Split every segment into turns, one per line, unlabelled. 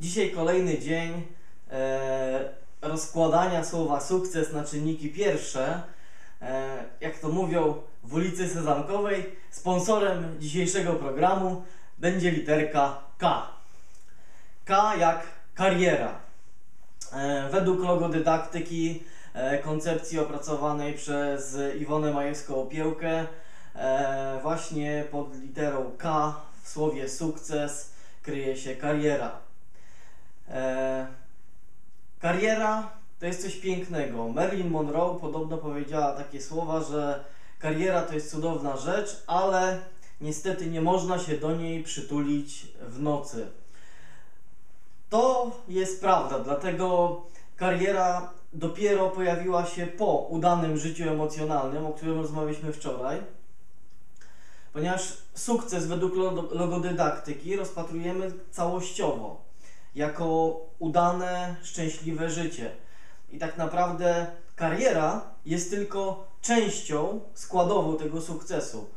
Dzisiaj kolejny dzień e, rozkładania słowa sukces na czynniki pierwsze. E, jak to mówią w ulicy Sezamkowej, sponsorem dzisiejszego programu będzie literka K. K jak kariera. E, według logodydaktyki, e, koncepcji opracowanej przez Iwonę Majewską-Opiełkę, e, właśnie pod literą K w słowie sukces kryje się kariera. E, kariera to jest coś pięknego. Marilyn Monroe podobno powiedziała takie słowa, że kariera to jest cudowna rzecz, ale niestety nie można się do niej przytulić w nocy. To jest prawda, dlatego kariera dopiero pojawiła się po udanym życiu emocjonalnym, o którym rozmawialiśmy wczoraj. Ponieważ sukces według logodydaktyki rozpatrujemy całościowo jako udane, szczęśliwe życie. I tak naprawdę kariera jest tylko częścią składową tego sukcesu.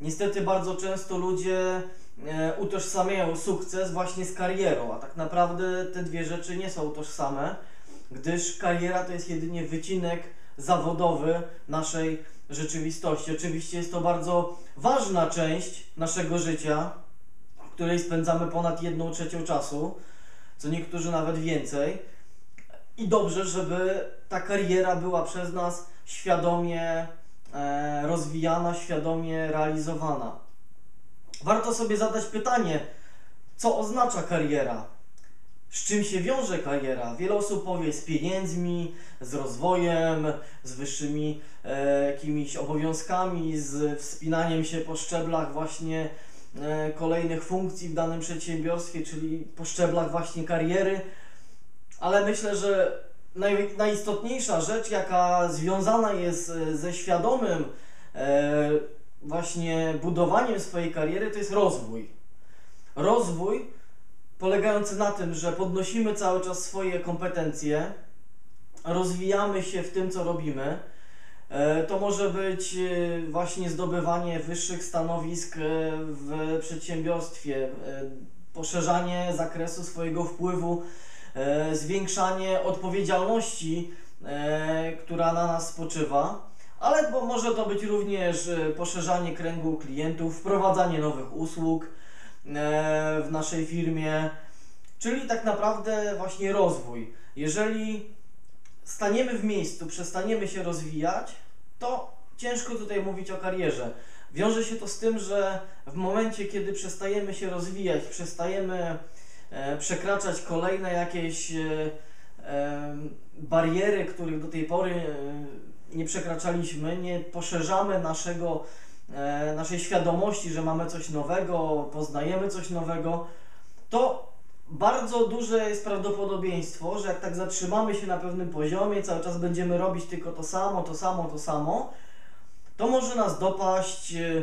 Niestety bardzo często ludzie e, utożsamiają sukces właśnie z karierą, a tak naprawdę te dwie rzeczy nie są tożsame, gdyż kariera to jest jedynie wycinek zawodowy naszej rzeczywistości. Oczywiście jest to bardzo ważna część naszego życia, w której spędzamy ponad jedną trzecią czasu, co niektórzy nawet więcej. I dobrze, żeby ta kariera była przez nas świadomie e, rozwijana, świadomie realizowana. Warto sobie zadać pytanie, co oznacza kariera? Z czym się wiąże kariera? Wiele osób powie z pieniędzmi, z rozwojem, z wyższymi e, jakimiś obowiązkami, z wspinaniem się po szczeblach właśnie kolejnych funkcji w danym przedsiębiorstwie, czyli po szczeblach właśnie kariery. Ale myślę, że naj, najistotniejsza rzecz, jaka związana jest e, ze świadomym e, właśnie budowaniem swojej kariery, to jest rozwój. Rozwój polegający na tym, że podnosimy cały czas swoje kompetencje, rozwijamy się w tym, co robimy. E, to może być e, właśnie zdobywanie wyższych stanowisk e, w przedsiębiorstwie, poszerzanie zakresu swojego wpływu, zwiększanie odpowiedzialności, która na nas spoczywa, ale może to być również poszerzanie kręgu klientów, wprowadzanie nowych usług, w naszej firmie, czyli tak naprawdę właśnie rozwój. Jeżeli staniemy w miejscu, przestaniemy się rozwijać, to ciężko tutaj mówić o karierze. Wiąże się to z tym, że w momencie, kiedy przestajemy się rozwijać, przestajemy e, przekraczać kolejne jakieś e, e, bariery, których do tej pory nie przekraczaliśmy, nie poszerzamy naszego naszej świadomości, że mamy coś nowego, poznajemy coś nowego, to bardzo duże jest prawdopodobieństwo, że jak tak zatrzymamy się na pewnym poziomie, cały czas będziemy robić tylko to samo, to samo, to samo, to może nas dopaść e,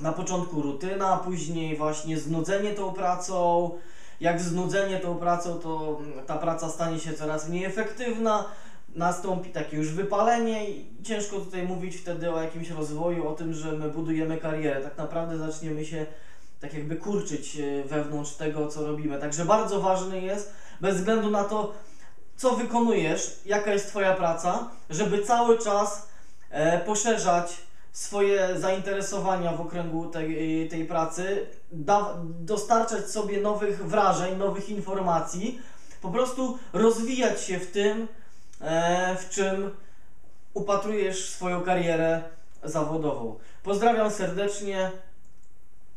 na początku rutyna, później właśnie znudzenie tą pracą. Jak znudzenie tą pracą, to ta praca stanie się coraz mniej efektywna, nastąpi takie już wypalenie i ciężko tutaj mówić wtedy o jakimś rozwoju, o tym, że my budujemy karierę. Tak naprawdę zaczniemy się tak jakby kurczyć e, wewnątrz tego, co robimy. Także bardzo ważny jest, bez względu na to, co wykonujesz, jaka jest Twoja praca, żeby cały czas e, poszerzać swoje zainteresowania w okręgu tej, tej pracy, da, dostarczać sobie nowych wrażeń, nowych informacji, po prostu rozwijać się w tym, E, w czym upatrujesz swoją karierę zawodową. Pozdrawiam serdecznie.